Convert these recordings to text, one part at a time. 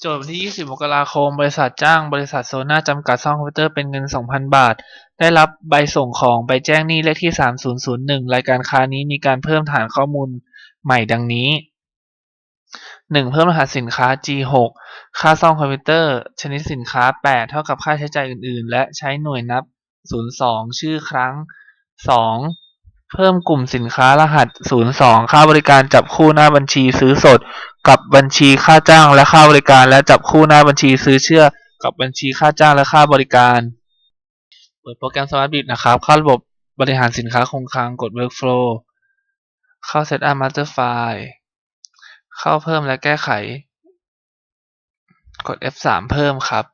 โจทย์วันที่ 20 มกราคม บริษัทจ้างบริษัทโซน่าจำกัดซ่อมคอมพิวเตอร์เป็นเงิน 2,000 บาท ได้รับใบส่งของใบแจ้งหนี้เลขที่ 3001 รายการค้านี้มีการเพิ่มฐานข้อมูลใหม่ดังนี้ 1. เพิ่มรหัสสินค้า G6 ค่าซ่อมคอมพิวเตอร์ ชนิดสินค้า 8 เท่ากับค่าใช้จ่ายอื่น ๆ และใช้หน่วยนับ 02 ชื่อครั้ง 2. เพิ่มกลุ่มสินค้ารหัส02ค่าบริการจับคู่หน้าบัญชีซื้อสดกับบัญชีค่าจ้างและค่าบริการ และจับคู่หน้าบัญชีซื้อเชื่อ กับบัญชีค่าจ้างและค่าบริการ เปิดโปรแกรม Smart Bid นะครับ เข้าระบบบริหารสินค้าคงคลังกด Workflow เข้า Setup Master File เข้าเพิ่มและแก้ไข กด F3 เพิ่มครับ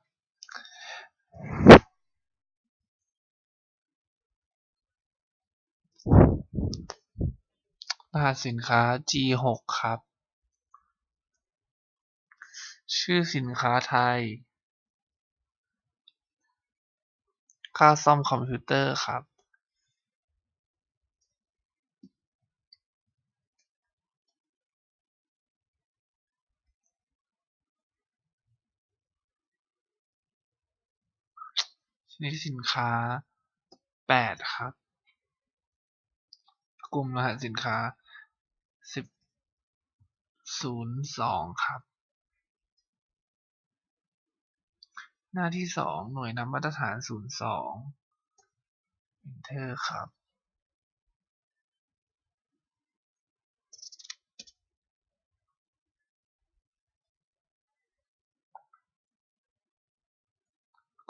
รหัสสินค้า G6 ครับ ชื่อสินค้าไทย ค่าซ่อมคอมพิวเตอร์ครับ ชนิดสินค้า8ครับ กลุ่มรหัสสินค้า10 02ครับ หน้าที่2หน่วยนำมาตรฐาน02 Enter ครับ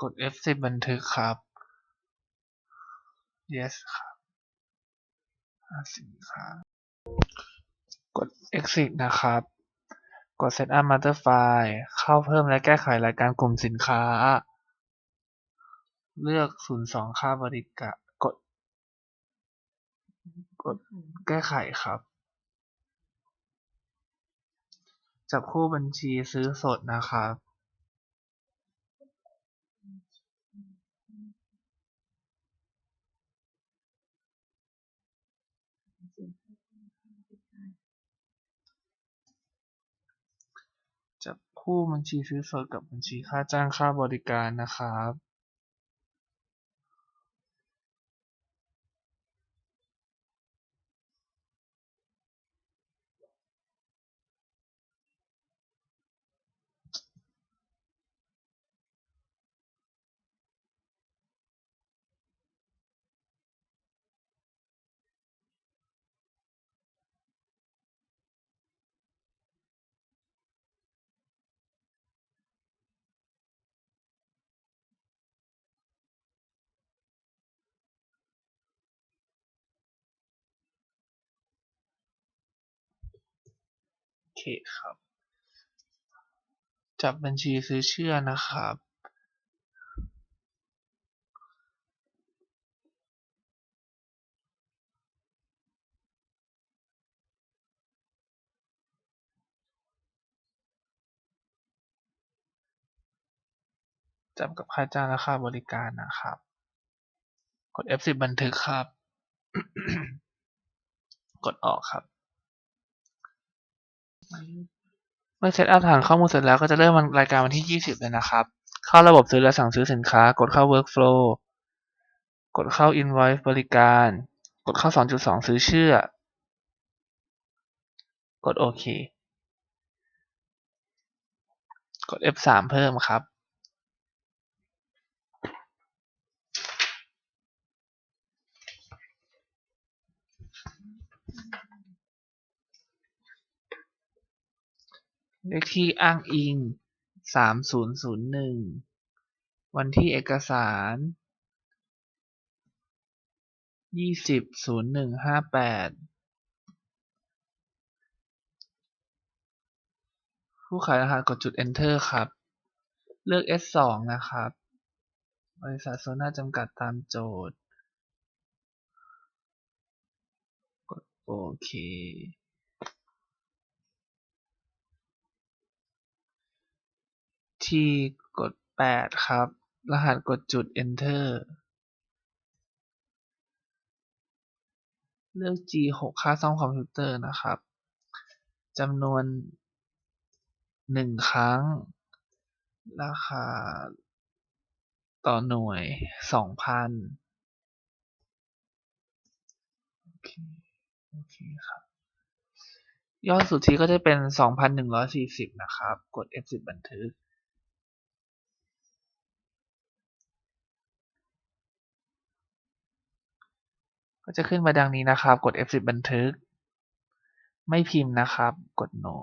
กด F10 บันทึกครับ Yes ครับ สินค้ากด Exit นะครับ กด Setup Master File เข้าเพิ่มและแก้ไขรายการกลุ่มสินค้า เลือก 02 ค่าบริการกด กดแก้ไขครับ จับคู่บัญชีซื้อสดนะครับ จับคู่บัญชีซื้อสดกับบัญชีค่าจ้างค่าบริการนะครับ คครับ จับบัญชีซื้อเชื่อนะครับ จับกับค่าจ้างและค่าบริการนะครับ กด F10 บันทึกครับ กดออกครับ เมื่อเซตอัพฐานข้อมูลเสร็จแล้วก็จะเริ่มรายการวันที่ 20 เลยนะครับ เข้าระบบซื้อและสั่งซื้อสินค้า กดเข้า Workflow กดเข้า Invoice บริการ กดเข้า 2.2 ซื้อเชื่อ กดโอเค กด F3 เพิ่มครับ เลขที่อ้างอิง3001วันที่เอกสาร20.0158ผู้ขายรหัสกดจุด Enter ครับ เลือก S2 นะครับ บริษัทโซน่าจำกัดตามโจทย์ กดโอเค ที่กด8ครับ รหัสกดจุด Enter เลือก G6 ค่าซ่อมคอมพิวเตอร์นะครับจำนวน 1 ครั้ง ราคา ต่อหน่วยสองพันโอเค โอเคครับ ยอดสุทธิก็จะเป็นสองพันหนึ่งร้อยสี่สิบนะครับ กด F10 บันทึก ก็จะขึ้นมาดังนี้นะครับ กด F10 บันทึก ไม่พิมพ์นะครับ กด no